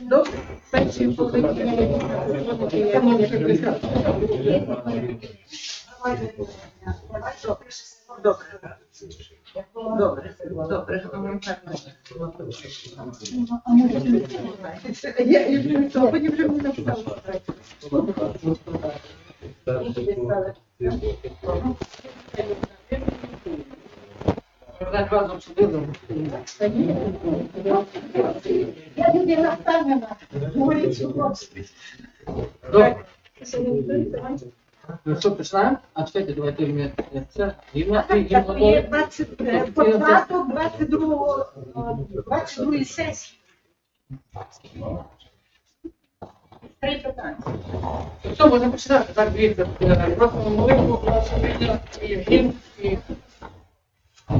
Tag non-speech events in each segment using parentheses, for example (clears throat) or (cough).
До першої половини. Добре. Добре. Я потім вже не написала. Я людина впевнена, говорить, що Добре. Ну що, починаємо? А чекайте, давайте ми це. Рівно, Так, рівно, так, є добре. 20, е, початок 22 е, 22 сесії. Три питання. Що, можна починати? Так, дивіться, просимо молитву, війна і гімн, і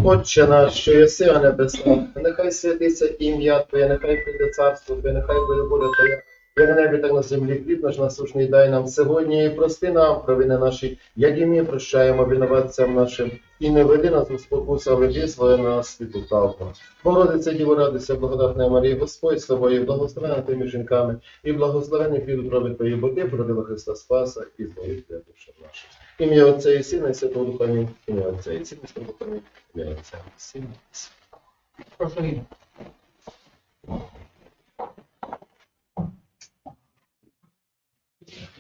Отче наш, що єси на небесах, нехай святиться ім'я Твоє, нехай прийде царство Твоє, нехай буде воля Твоя, як на землі. Хліб наш насушний дай нам сьогодні, і прости нам провини наші, як і ми прощаємо винуватцям нашим. І не веди нас у спокусу, але визволи нас від лукавого. Богородиця Діво, радуйся, благодатна Марія, Господь з тобою, благословена тими жінками, і благословений плід утроби Твої, бо Ти породила Христа Спаса і Твоїх душа наша. Ім'я Отця і Сина, і Святого Духа, ім'я Отця і Сина, і Святого Духа, ім'я Отця і Сина.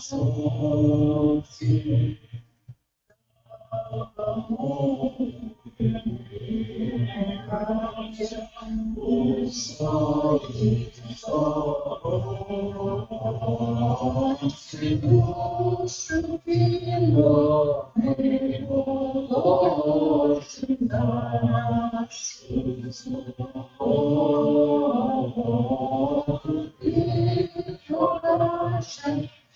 і Святого прошу гімн.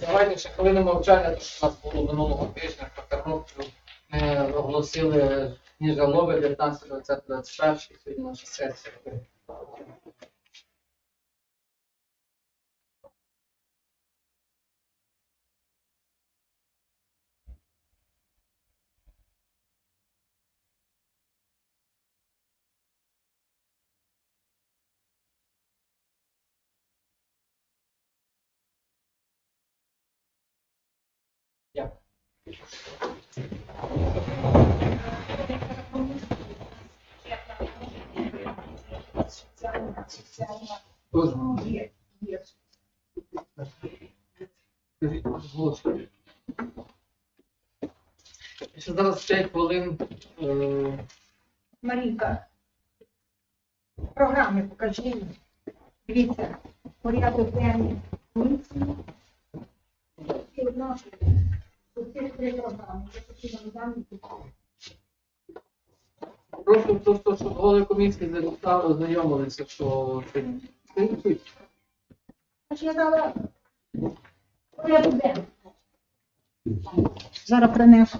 Давайте ще хвилину мовчання, тому що у нас було минулого тижня по Тернополю. Ми оголосили ні жалоби 19 20 21 сьогодні наша сесія. Є, є. Ще зараз 5 хвилин. е, Марійка, програми покажи. Дивіться, порядок денний комісії. Три програми. Прошу просто, щоб голови комісії завітали, ознайомилися, що це. Значить, я дала порядок денний. Зараз принесу.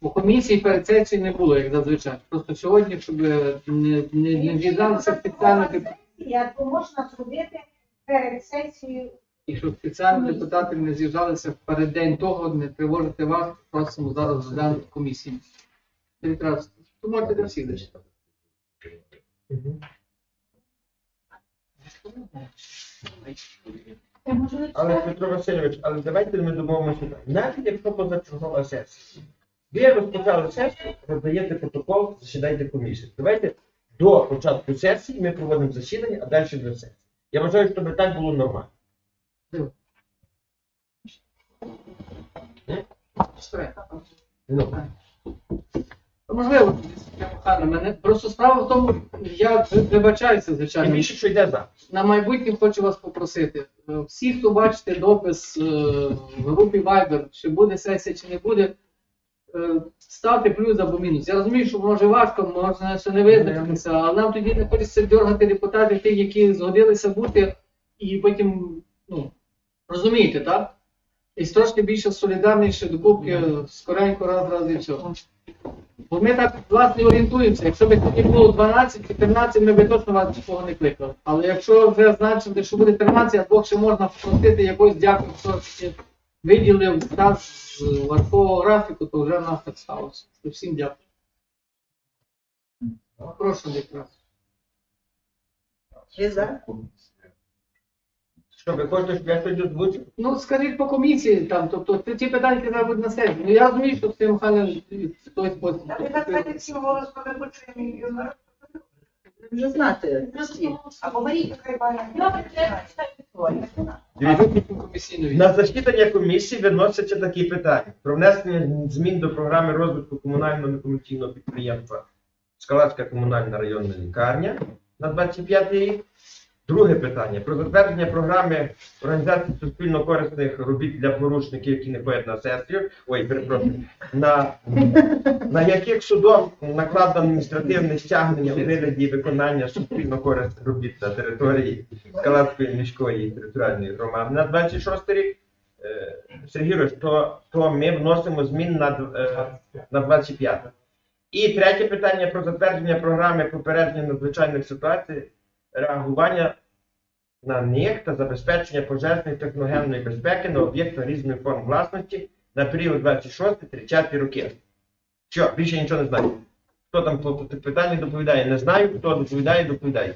У комісії перед сесією не було, як зазвичай. Просто сьогодні, щоб не, не, не з'їжджалися спеціально деп- Я то можна зробити перед сесією. І щоб спеціально депутати не з'їжджалися в переддень того, не тривожити вас, просимо зараз розглянути комісії. То можете для всіх зачитати. Але? Петро Васильович, але давайте ми домовимося так. Навіть якщо позачергова сесія. Ви розпочали сесію, роздаєте протокол, засідайте комісію. Давайте до початку сесії ми проводимо засідання, а далі вже сесія. Я вважаю, що би так було нормально. Все. Можливо, Михайлівна, мене просто справа в тому, я вибачаюся, звичайно. більше, що йде за. На майбутнє хочу вас попросити. Е, Всі, хто бачите допис е, в групі Viber, чи буде сесія, чи не буде, е, ставте плюс або мінус. Я розумію, що може важко, можна ще не визначитися, але нам тоді не хочеться дергати депутатів, тих, які згодилися бути, і потім, ну, розумієте, так? І трошки більше солідарніше до кубки, скоренько раз, раз і все. Бо ми так власне орієнтуємося. Якщо б тоді було 12 чи 13, ми б точно вас нікого не кликали. Але якщо вже значити, що буде 13, а Бог ще можна попросити якось дякую, хто виділив став з важкого графіку, то вже в нас так сталося. То Всім дякую. Прошу, Віктор. Що ви хочете, щоб я щось озвучив? Ну, скажіть по комісії там, тобто ті- ті питання, які треба буде на сесії. Ну я розумію, що Сергій Михайлович в той спосіб. А ви так всі голос, коли почуємо. Вже знати хай. Виключно комісійно. На засідання комісії виносяться такі питання про внесення змін до програми розвитку комунального некомерційного підприємства Скалацька комунальна районна лікарня на 25 рік. Друге питання про затвердження програми організації суспільно корисних робіт для порушників, які не ходять на сесію. Ой, перепрошую, на, на яких судом накладено адміністративне стягнення у вигляді виконання суспільно корисних робіт на території Скалацької міської територіальної громади на 26 рік. Е, Сергій то, то ми вносимо змін на, е, на 25. І третє питання про затвердження програми попередження надзвичайних ситуацій, реагування на них та забезпечення пожежної техногенної безпеки на об'єктах різної форм власності на період 26-30 роки. Що, більше нічого не знаю. Хто там по питанню доповідає? Не знаю. Хто доповідає, доповідає.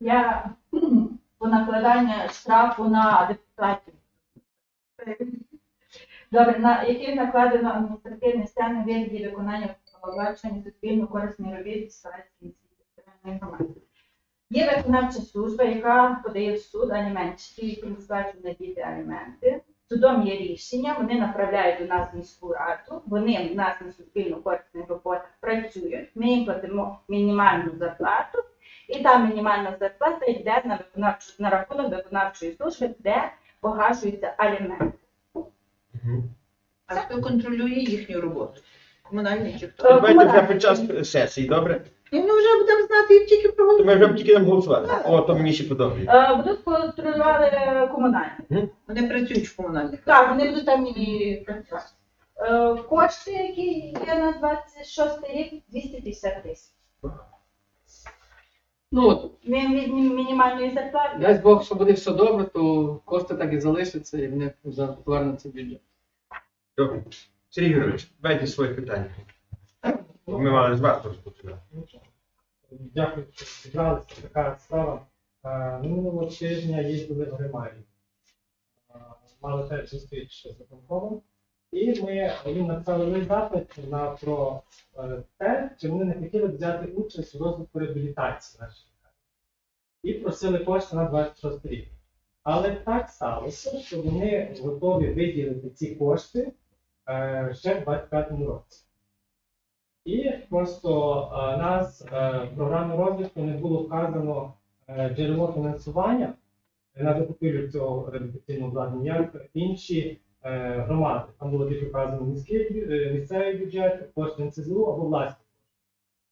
Я (clears throat) по накладання штрафу на депутатів. Добре, на яких накладено адміністративне стягнення в вигляді виконання оплачування суспільно корисної робіт в територіальній громаді. Є виконавча служба, яка подає в суд аліменти, які не сплачують на діти аліменти. Судом є рішення, вони направляють до нас в міську раду, вони в нас на суспільно корисних роботах працюють. Ми їм платимо мінімальну зарплату, і та мінімальна зарплата йде на виконавчу на рахунок виконавчої служби, де погашується алімент. А хто контролює їхню роботу? Комунальний чи Е, хто? Давайте вже під час сесії, добре? І ми вже будемо знати і тільки То проголосувати. ми вже тільки нам голосувати. О, то мені ще подобається. Е, Будуть контролювати комунальні. Вони працюють в комунальних. Так, вони будуть там і працювати. Е, Кошти, які є на 26 рік, 250 тисяч. Ну, от, від мінімальної зарплати. дасть Бог, що буде все добре, то кошти так і залишаться, і вони вже повернуться в бюджет. Добре. Сергій Юрійович, дайте своє питання. Ми мали з вас розпочинати. Дякую, що зібралися. Така справа. Е, Минулого тижня їздили в Гримарі. Мали теж зустріч з виконкомом. І ми їм написали запит на про е, те, чи вони не хотіли взяти участь у розвитку реабілітації нашої. І просили кошти на 26 рік. Але так сталося, що вони готові виділити ці кошти е, ще в 25 році. І просто е, нас е, в програмі розвитку не було вказано е, джерело фінансування на закупівлю цього реабілітаційного обладнання, як інші громади. Там було тільки вказано міський, місцевий бюджет, кошти НЦЗУ або власні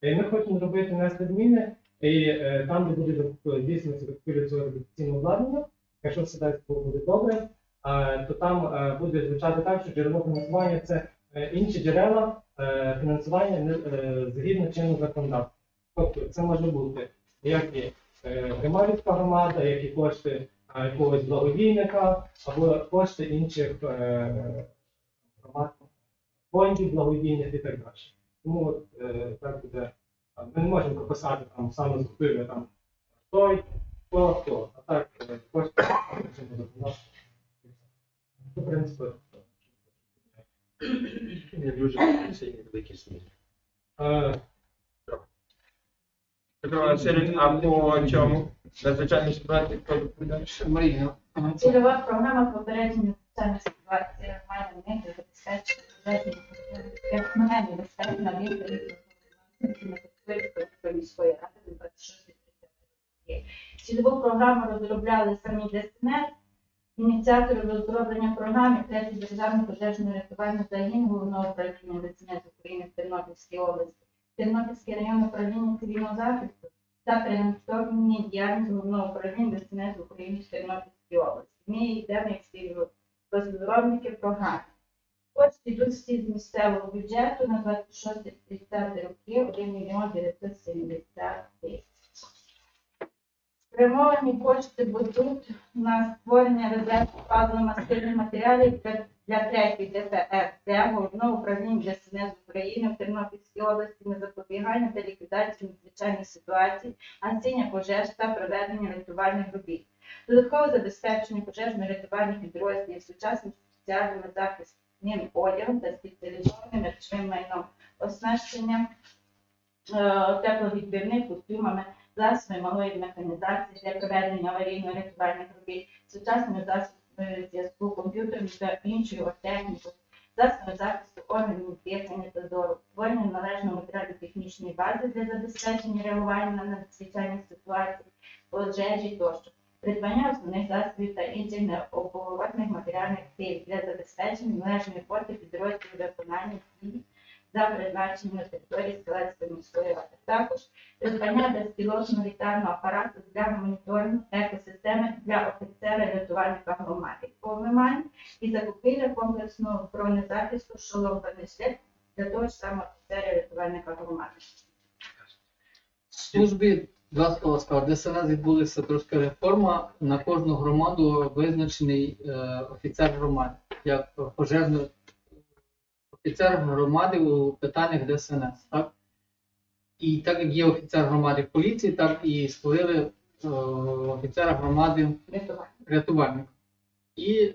кошти. Ми хочемо зробити внести зміни, і там, де буде закуп- здійснюватися закупівля цього реабілітаційного обладнання, якщо все так буде добре, то там буде звучати так, що джерело фінансування це інші джерела фінансування не- е, згідно чинного законодавства. Тобто це може бути як і е, Гримарівська громада, як і кошти е, якогось благодійника, або кошти інших е, громад, фондів благодійних і так далі. Тому е, так буде Ми не можемо прописати там саме закупівлю там той, хто, хто. А так, е, кошти допомогти. Ну, в принципі, Не дуже сильні великі Васильович, а по чому? Надзвичайній ситуації хто доповідає? Марія. Цільова програма попередження соціальної ситуації реагування на них забезпечення пожежної персональної безпеки на відповідь міської ради до 26 роки. Цільову програму розробляли самі ДСНС. Ініціатори розроблення програми третій державний пожежний рятувальний загін головного управління ДСНС України в Тернопільській області, Тернопільський район управління цивільного захисту та перенаправлення діяльність головного управління ДСНС України в Тернопільській області. Ми йдемо як спільні розробники програми. Кошти йдуть всі з місцевого бюджету на 26-30 роки 1 мільйон 970 тисяч. Спрямовані кошти будуть на створення резерву паливно-мастильних матеріалів для, третьої ДПРД Головного управління ДСНС України в Тернопільській області. На запобігання та ліквідацію надзвичайних ситуацій, гасіння пожеж та проведення рятувальних робіт. Додаткове забезпечення пожежно-рятувальних підрозділів сучасним спеціальним захисним одягом та спеціалізованим речовим майном, оснащенням е, тепловідбивних костюмами, засобами малої механізації для проведення аварійно-рятувальних робіт, сучасними засобами зв'язку, комп'ютерами та іншою технікою, засоби захисту органів дихання та зору, створення належної матеріально-технічної бази для забезпечення реагування на надзвичайні ситуації, пожежі тощо, придбання основних засобів та інших необоротних матеріальних активів для забезпечення належної роботи підрозділів виконання дій за призначенням на території Скалецької міської ради. Також придбання безпілотного літального апарату для моніторингу екосистеми для офіцера рятувальника громади ОММАН і закупівля комплексного бронезахисту шоломбаний шлях для того ж самого офіцера рятувальника громади. В службі два слова. ДСНС відбулася трошки реформа. На кожну громаду визначений е, офіцер громади, як пожежний офіцер громади у питаннях ДСНС. Так? І так як є офіцер громади в поліції, так і створили е, офіцера громади Рятувальник. І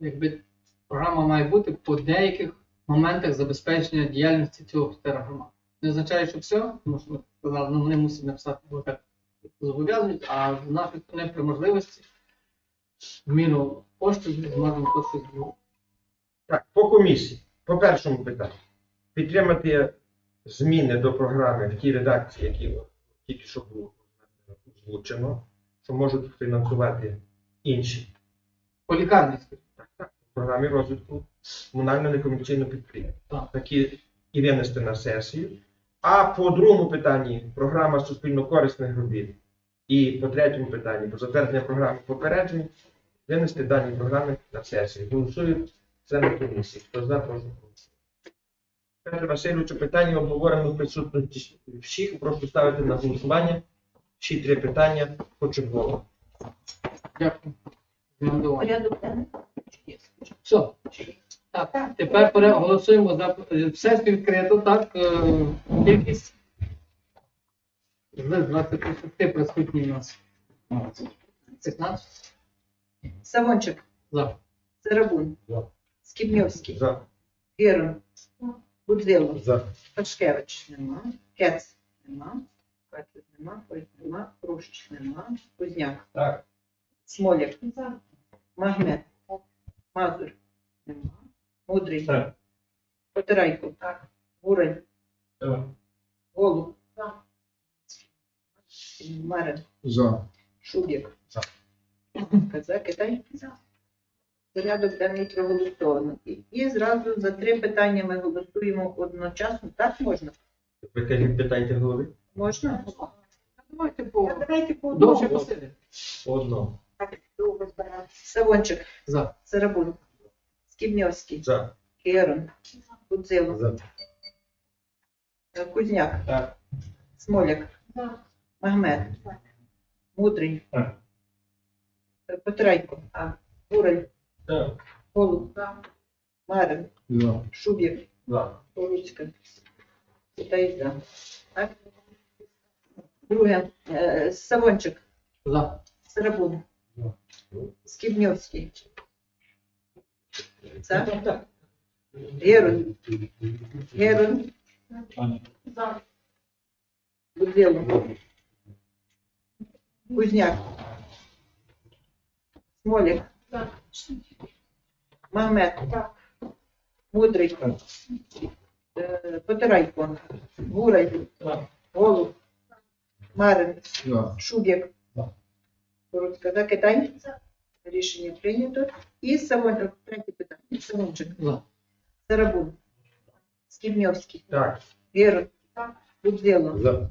якби програма має бути по деяких моментах забезпечення діяльності цього офіцера громади. Не означає, що все, тому що ми сказали, ну вони мусять написати, бо так зобов'язують, а з нашої сторони при можливості в міру коштів зможемо то щось зробити. Так, по комісії. По першому питанню. Підтримати зміни до програми в тій редакції, які тільки що було озвучено, що можуть фінансувати інші По лікарні, так, так, в програмі розвитку комунального некомерційного підприємства. Такі і винести на сесію. А по другому питанні програма суспільно-корисних робіт. І по третьому питанні про затвердження програми попереджень винести дані програми на сесію. Голосують члени комісії. Хто за, прошу. Петро Васильовичу, питання обговорено в присутності всіх. Прошу ставити на голосування. Всі три питання почергово. Дякую. Порядок денний. Все. Так, тепер голосуємо за все відкрито, так. е, Кількість з 26 присутні у нас. 15 Савончик, за. Царабун, За. Скібньовський, За. Герон, Будзило, За. Пашкевич нема, Кец нема, Катлик нема, Пойт нема, Прущ нема, Кузняк, Так. Смоляк, Магмет, Мазур нема, Мудрий, Так. Потирайко, Гурень, Так. Голуб, Марин, За. Шубік. За. Каза, Китай? Порядок денний проголосовано. І, і зразу за три питання ми голосуємо одночасно. Так можна? Ви кажіть, питайте голови. Можна? Давайте по Давайте по одному. По одному. Так, довго збирати. Савончик, За. Царабун, Скібньовський, За. Керон, Будзило, За. е, Кузняк, Так. Смоляк, Магмед, Мудрий, Так. е, Петрайко, Гурень, Так. Голуб, Марин, За. Шубік, За. Поруцька. Китай за. Так? Друге. Е, Савончик. За. Серабун. Скібньовський. За. Геруль. Геруль. За. Будзіло. Кузняк. Смолік. За. Магомед. Так. Мудрий. Е, Потирайко. Гурай. Голуб. Марин. Шубік. Коротко, да, Китай? Рішення прийнято. І Савон... третє питання. Савончик. За. Сарабун. Скібньовський. Так. Геруль. Так. Будзіло. За.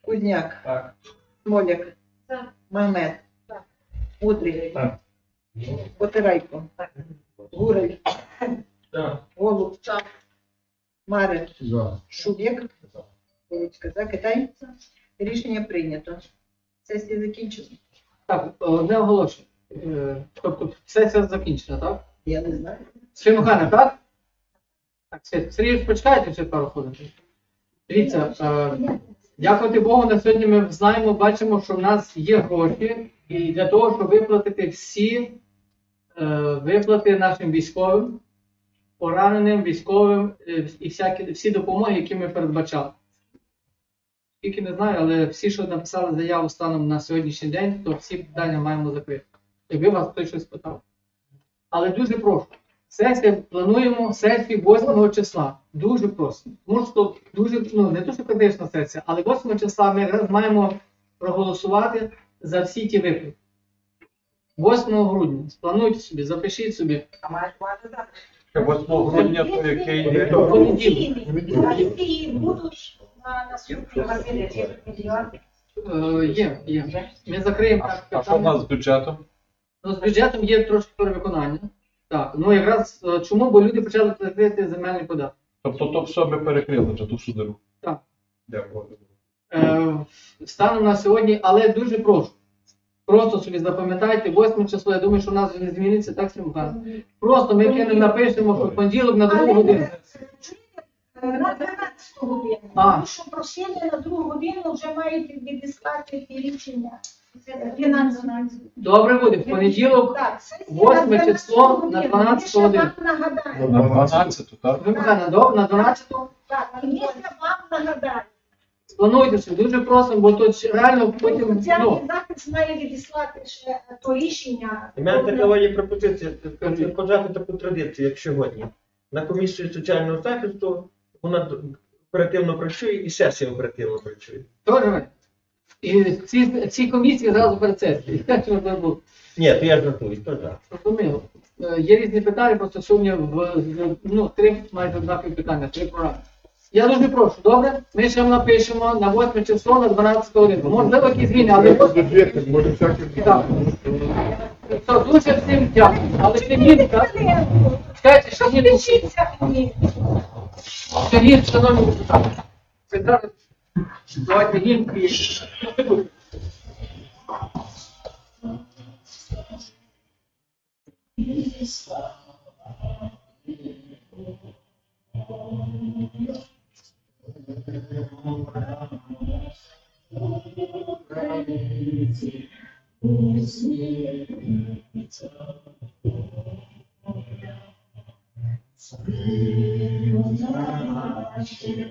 Кузняк. Так. Смоляк. Так. Магомед. Мудрий. Так. Потирайко. Гурай. Так. Голуб. Марин. За. Шубік. Коротко, да, Китай? Рішення прийнято. Сесія закінчена. Так, одне оголошення. Е, Тобто сесія закінчена, так? Я не знаю. Сергій так? Так, Сергій, Сергій, почекайте ще пару хвилин. Дивіться, е, дякувати Богу, на сьогодні ми знаємо, бачимо, що в нас є гроші, і для того, щоб виплатити всі е, виплати нашим військовим, пораненим, військовим е, і всякі, всі допомоги, які ми передбачали. Тільки не знаю, але всі, що написали заяву станом на сьогоднішній день, то всі питання маємо закрити. Якби вас хтось щось питав. Але дуже прошу. Сесія плануємо сесію 8 числа. Дуже просимо. Тому що дуже, ну не дуже критична сесія, але 8 числа ми якраз маємо проголосувати за всі ті виплати. 8 грудня. Сплануйте собі, запишіть собі. 8 грудня, то який? Понеділок. І будуть на наступній. Е, є, є. Ми закриємо А, що в нас з бюджетом? Ну, з бюджетом є трошки перевиконання. Так, ну якраз е, чому? Бо люди почали платити земельний податок. Тобто то все ми перекрили вже ту судару. Так. Дякую. Е, станом на сьогодні, але дуже прошу. Просто собі запам'ятайте, 8 число, я думаю, що у нас вже не зміниться, так Михайлович? Просто ми кинемо, напишемо, що в понеділок на другу годину. На 12 годину. А. Тому що просили на другу годину вже мають відіслати ті рішення Добре буде, в понеділок, 8 число, на 12 Ми годину. На 12, так? ви на 12 Так, і вам нагадаємо. плануйте собі, дуже просимо, бо тут реально потім, ну, захист має відіслати ще то рішення. У мене така є пропозиція це таку традицію, як сьогодні. На комісію соціального захисту вона оперативно працює і сесія оперативно працює. добре. І ці, ці комісії зразу було. Ні, то я жартую, то так. Зрозуміло. Е, Є різні питання, просто сьогодні в ну, три майже однакові питання, три програми. Я дуже прошу, добре? Ми ще напишемо на 8 число на 12 годину. Можливо, якісь зміни, але так. То дуже всім дякую. Але ще ні, так? Чекайте, ще ні. Ще ні, шановні депутати. Це зараз. Сегодня день приедет. Thank.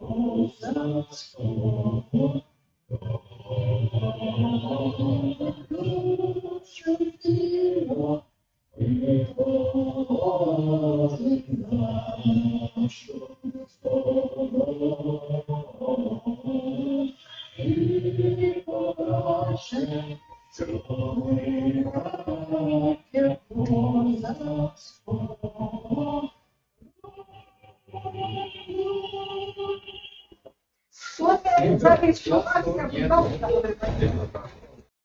Ouça os